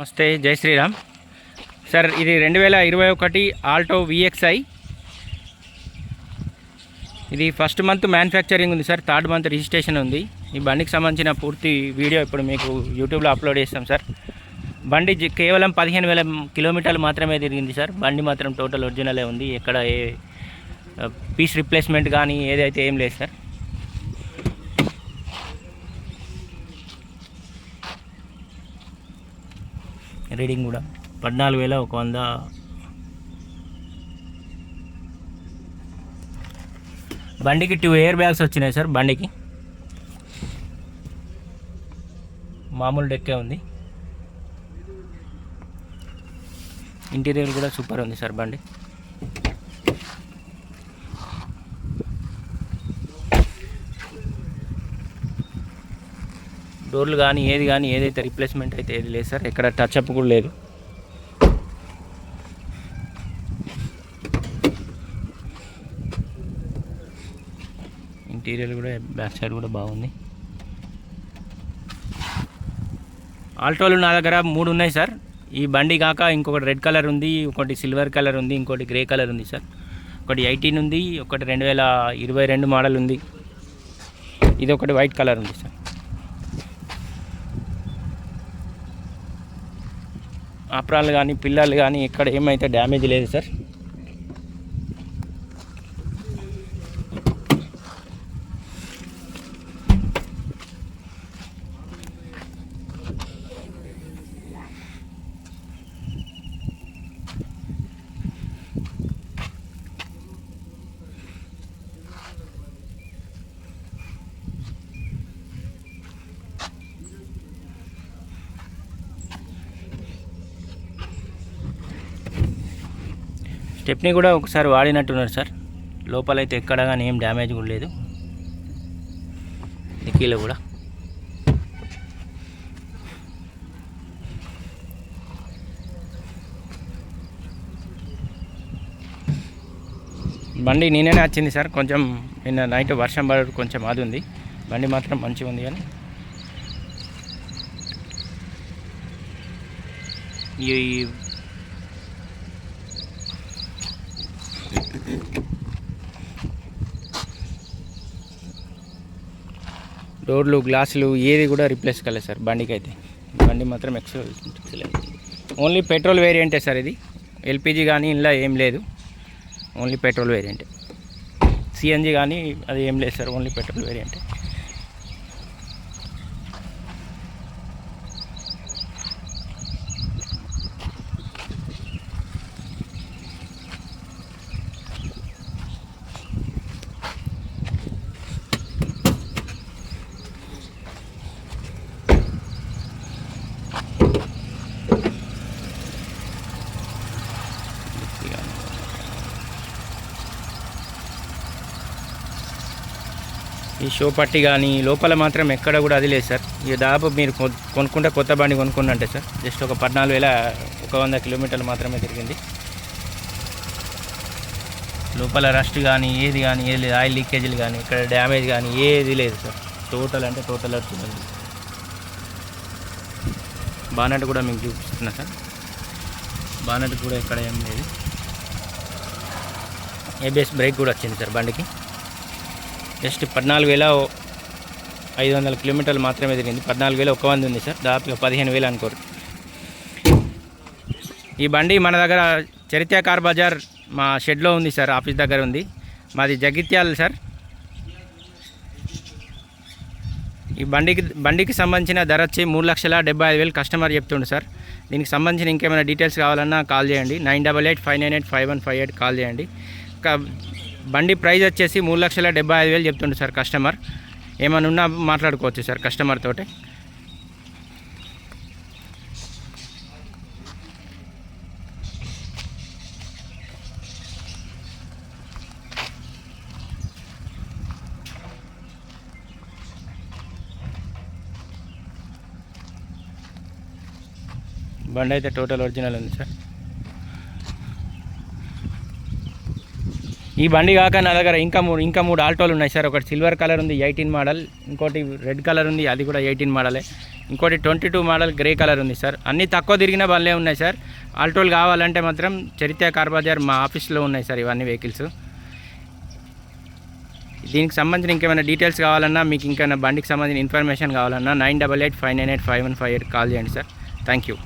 నమస్తే జై శ్రీరామ్. సార్ ఇది రెండు వేల ఇరవై ఒకటి ఆల్టో విఎక్స్ఐ. ఇది ఫస్ట్ మంత్ మ్యానుఫ్యాక్చరింగ్ ఉంది సార్ థర్డ్ మంత్ రిజిస్ట్రేషన్ ఉంది. ఈ బండికి సంబంధించిన పూర్తి వీడియో ఇప్పుడు మీకు యూట్యూబ్లో అప్లోడ్ చేస్తాం సార్. బండి కేవలం పదిహేను వేల కిలోమీటర్లు మాత్రమే తిరిగింది సార్. బండి మాత్రం టోటల్ ఒరిజినలే ఉంది. ఎక్కడ ఏ పీస్ రిప్లేస్మెంట్ కానీ ఏదైతే ఏం లేదు సార్. రీడింగ్ కూడా. పద్నాలుగు వేల ఒక వంద. బండికి టూ ఎయిర్ బ్యాగ్స్ వచ్చినాయి సార్ బండికి. మామూలు డెక్కే ఉంది. ఇంటీరియర్ కూడా సూపర్ ఉంది సార్ బండి. డోర్లు కానీ ఏది కానీ ఏదైతే రిప్లేస్మెంట్ అయితే ఏది లేదు సార్. ఎక్కడ టచ్ అప్ కూడా లేదు. ఇంటీరియర్ కూడా బ్యాక్ సైడ్ కూడా బాగుంది. ఆల్టోలు నా దగ్గర మూడు ఉన్నాయి సార్. ఈ బండి కాక ఇంకొకటి రెడ్ కలర్ ఉంది ఒకటి సిల్వర్ కలర్ ఉంది ఇంకోటి గ్రే కలర్ ఉంది సార్. ఒకటి ఎయిటీన్ ఉంది ఒకటి రెండు వేల ఇరవై రెండు మోడల్ ఉంది. ఇది ఒకటి వైట్ కలర్ ఉంది సార్. ఆప్రాలు కానీ పిల్లలు కానీ ఇక్కడ ఏమైతే డ్యామేజ్ లేదు సార్. స్టెప్ని కూడా ఒకసారి వాడినట్టున్నారు సార్. లోపలైతే ఎక్కడ కానీ ఏం డ్యామేజ్ కూడా లేదు. నిక్కీలో కూడా. బండి నేనే వచ్చింది సార్. కొంచెం నిన్న నైట్ వర్షం పడడం కొంచెం అది ఉంది. బండి మాత్రం మంచిగా ఉంది కానీ. ఈ డోర్లు గ్లాసులు ఏది కూడా రిప్లేస్ కాలేదు సార్ బండికి అయితే బండి మాత్రం ఎక్స్ట్రా ఓన్లీ పెట్రోల్ వేరియంటే సార్ ఇది? ఎల్పిజి కానీ ఇలా ఏం లేదు. ఓన్లీ పెట్రోల్ వేరియంటే సిఎన్జి కానీ అది ఏం లేదు సార్ ఓన్లీ పెట్రోల్ వేరియంటే ఈ షో పట్టి కానీ లోపల మాత్రం ఎక్కడ కూడా అది లేదు సార్. ఇక దాదాపు మీరు కొనుక్కుంటే కొత్త బండి కొనుక్కుంటే సార్. జస్ట్ ఒక పద్నాలుగు వేల ఒక వంద కిలోమీటర్లు మాత్రమే తిరిగింది. లోపల రస్ట్ కానీ ఏది కానీ ఏది లేదు. ఆయిల్ లీకేజీలు కానీ ఇక్కడ డ్యామేజ్ కానీ ఏది లేదు సార్. టోటల్ అంటే టోటల్ అవుతుంది బానట్ కూడా మీకు చూపిస్తున్నా సార్. బానట్ కూడా ఎక్కడ ఏం లేదు. ఏబిఎస్ బ్రేక్ కూడా వచ్చింది సార్ బండికి. జస్ట్ పద్నాలుగు వేల ఐదు వందల కిలోమీటర్లు మాత్రమే తిరిగింది. పద్నాలుగు వేల ఒక వంద ఉంది సార్. దాదాపుగా పదిహేను వేలు అనుకోరు. ఈ బండి మన దగ్గర చరిత్ర కార్ బజార్ మా షెడ్లో ఉంది సార్ ఆఫీస్ దగ్గర ఉంది. మాది జగిత్యాల సార్. ఈ బండికి బండికి సంబంధించిన ధర వచ్చి మూడు లక్షల డెబ్బై ఐదు వేలు కస్టమర్ చెప్తుండు సార్. దీనికి సంబంధించిన ఇంకేమైనా డీటెయిల్స్ కావాలన్నా కాల్ చేయండి. Nine double eight five nine eight five one five eight call చేయండి. బండి ప్రైస్ వచ్చేసి మూడు లక్షల డెబ్బై ఐదు వేలు చెప్తుండు సార్ కస్టమర్. ఏమైనా ఉన్నా మాట్లాడుకోవచ్చు సార్ కస్టమర్ తోటి. బండి అయితే టోటల్ ఒరిజినల్ ఉంది సార్. ఈ బండి కాక నా దగ్గర ఇంకా మూడు ఇంకా మూడు ఆల్టోలు ఉన్నాయి సార్. ఒకటి సిల్వర్ కలర్ ఉంది ఎయిటీన్ మోడల్. ఇంకోటి రెడ్ కలర్ ఉంది అది కూడా ఎయిటీన్ మోడలే. ఇంకోటి twenty two model grey colour ఉంది సార్. అన్నీ తక్కువ తిరిగిన బండ్లే ఉన్నాయి సార్. ఆల్టోలు కావాలంటే మాత్రం చరిత్ర కార్ బజార్ మా ఆఫీస్లో ఉన్నాయి సార్ ఇవన్నీ వెహికల్స్. దీనికి సంబంధించిన ఇంకేమైనా డీటెయిల్స్ కావాలన్నా మీకు ఇంకేమైనా బండికి సంబంధించిన ఇన్ఫర్మేషన్ కావాలన్నా nine double eight five nine eight five one five eight call చేయండి సార్. Thank you.